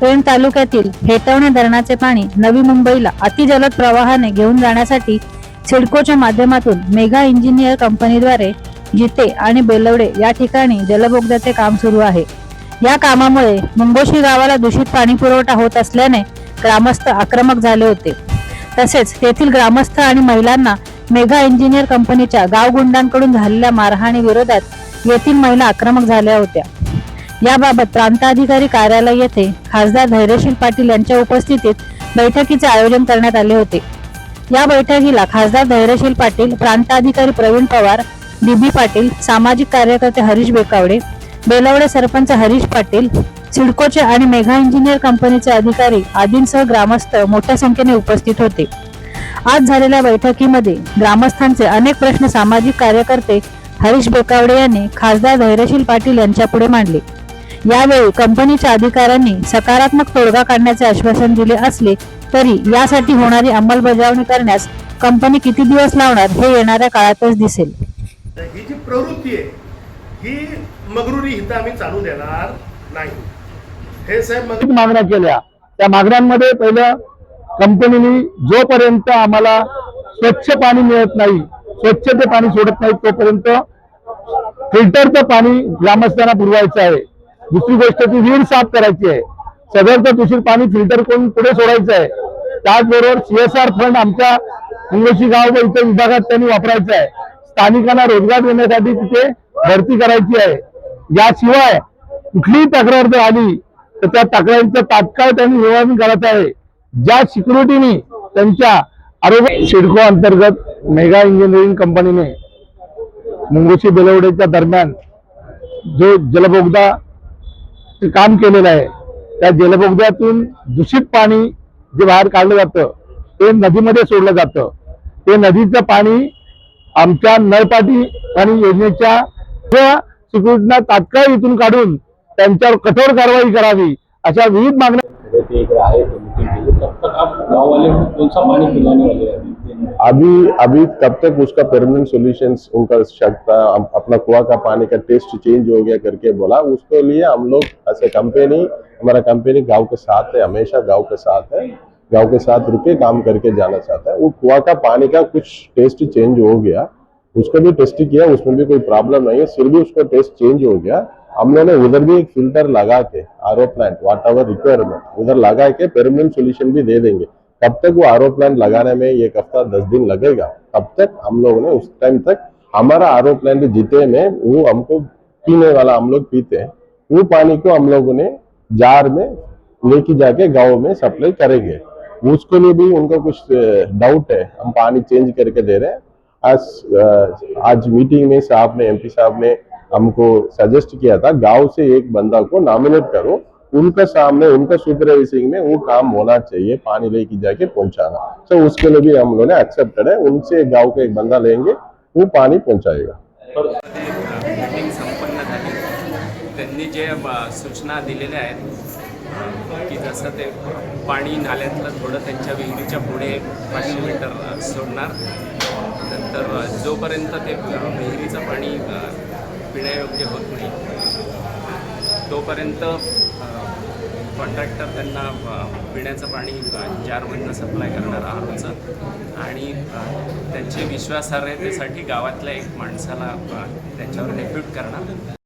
पेण तालुक्यातील हेटवणे धरणाचे पाणी नवी मुंबईला अतिजलद प्रवाहाने घेऊन जाण्यासाठी सिडकोच्या माध्यमातून मेगा इंजिनियर कंपनीद्वारे जिते आणि बेलवडे या ठिकाणी जलबोगद्याचे काम सुरू आहे. या कामामुळे मुंगोशी गावाला दूषित पाणी पुरवठा होत असल्याने ग्रामस्थ आक्रमक झाले होते. तसेच तेथील ग्रामस्थ आणि महिलांना मेगा इंजिनियर कंपनीच्या गावगुंडांकडून झालेल्या मारहाणी विरोधात येथील महिला आक्रमक झाल्या होत्या. याबाबत प्रांताधिकारी कार्यालय येथे खासदार धैर्यशील पाटील यांच्या उपस्थितीत बैठकीचे आयोजन करण्यात आले होते. या बैठकीला खासदार धैर्यशील पाटील प्रांताधिकारी प्रवीण पवार डीबी पाटील सामाजिक कार्यकर्ते हरीश बेकावडे बेलवडे सरपंच हरीश पाटील सिडकोचे आणि मेघा इंजिनियर कंपनीचे अधिकारी आदींसह ग्रामस्थ मोठ्या संख्येने उपस्थित होते. आज झालेल्या बैठकीमध्ये ग्रामस्थांचे अनेक प्रश्न सामाजिक कार्यकर्ते हरीश बेकावडे यांनी खासदार धैर्यशील पाटील यांच्यापुढे मांडले. यावेळी कंपनीच्या अधिकाऱ्यांनी सकारात्मक तोडगा काढण्याचे आश्वासन दिले असले तरी यासाठी होणारी अंमलबजावणी करण्यास कंपनी किती दिवस लावणार हे येणाऱ्या काळातच दिसेल. ही जी प्रवृत्ती आहे ही मगरुरी हिथं आम्ही चालू देणार नाही. हे साहेब मागण्या केल्या. त्या मागण्यांमध्ये पहिलं कंपनीने जोपर्यंत आम्हाला स्वच्छ पाणी मिळत नाही स्वच्छ ते पाणी सोडत नाही तोपर्यंत फिल्टरचं पाणी ग्रामस्थांना पुरवायचं आहे. दुसरी गोष्ट ती विहीर साफ करायची आहे. सगळ्याचं दूषित पाणी फिल्टर करून पुढे सोडायचं आहे. त्याचबरोबर सीएसआर फंड आमच्या इंग्लिशी गाव व इतर विभागात त्यांनी वापरायचा आहे. स्थानिकांना रोजगार देण्यासाठी तिथे भरती करायची आहे. याशिवाय कुठलीही तक्रार जर आली तर त्या तक्रारीचं तात्काळ त्यांनी निवारण करायचं आहे. ज्या सिक्युरिटीनी त्यांच्या आरोग्य सिडको अंतर्गत मेगा इंजिनिअरिंग कंपनीने मुंगोशी बेलवडेच्या दरम्यान जो जलबोगदा काम केलेलं आहे त्या जलबोगद्यातून दूषित पाणी जे बाहेर काढलं जातं ते नदीमध्ये सोडलं जातं. ते नदीचं पाणी आमच्या नळपाटी आणि योजनेच्या सिक्युरिटीना तात्काळ इथून काढून त्यांच्यावर कठोर कारवाई करावी अशा विविध मागण्या अभी अभी तब तक उसका परमानेंट सोल्यूशन उनका शक अपना कुआ का पानी का टेस्ट चेंज हो गया करके बोला, उसके लिए हम लोग ऐसे कंपनी हमारा कंपनी गाँव के साथ है, हमेशा गाँव के साथ है, गाँव के साथ रुके, काम करके जाना चाहता है। वो कुआ का पानी का कुछ टेस्ट चेंज हो गया, उसको भी टेस्ट किया, उसमें भी कोई प्रॉब्लम नहीं है, फिर भी उसका टेस्ट चेंज हो गया। हम लोगों उधर भी एक फ़िल्टर लगा के R plant whatever requirement उधर लगा के परमानेंट सोल्यूशन भी दे देंगे। तब तक वो आर प्लांट लगाने में एक हफ़्ता, दस दिन लगेगा। तब तक हम लोग ने उस टाइम तक हमारा आर प्लांट जीते में, वो हमको पीने वाला हम लोग पीते हैं। वो पानी को हम लोगों ने जार में लेके जाके गाँव में सप्लाई करेंगे। उसके लिए भी उनका कुछ डाउट है। हम पानी चेंज करके दे रहे हैं। आज आज मीटिंग में साहब ने एमपी साहब ने हमको सजेस्ट किया था, गाँव से एक बंदा को नॉमिनेट करो। उनका सामने उनका सुपरवाइजिंग में वो काम होना चाहिए पानी लेके जाके पहुंचाना। तो उसके लिए भी हम लोगों ने एक्सेप्टेड है उनसे गांव का एक बंदा लेंगे वो पानी पहुंचाएगा। त्यांनी जे सूचना दिलेल्या आहेत की जसं ते पाणी नाल्यातलं थोडं त्यांच्या विहिरीच्या पुढे पाचशे मीटर सोडणार नंतर जोपर्यंत ते विहिरीचं पाणी पिण्यायोग्य होत नाही तोपर्यंत कॉन्ट्रॅक्टर त्यांना पिण्याचं पाणी अ, जारमधनं सप्लाय करणार आहोतचं आणि अ, त्यांची विश्वासार्हतेसाठी गावातल्या एक माणसाला त्यांच्यावर त्याच्यावर डेप्यूट करणार.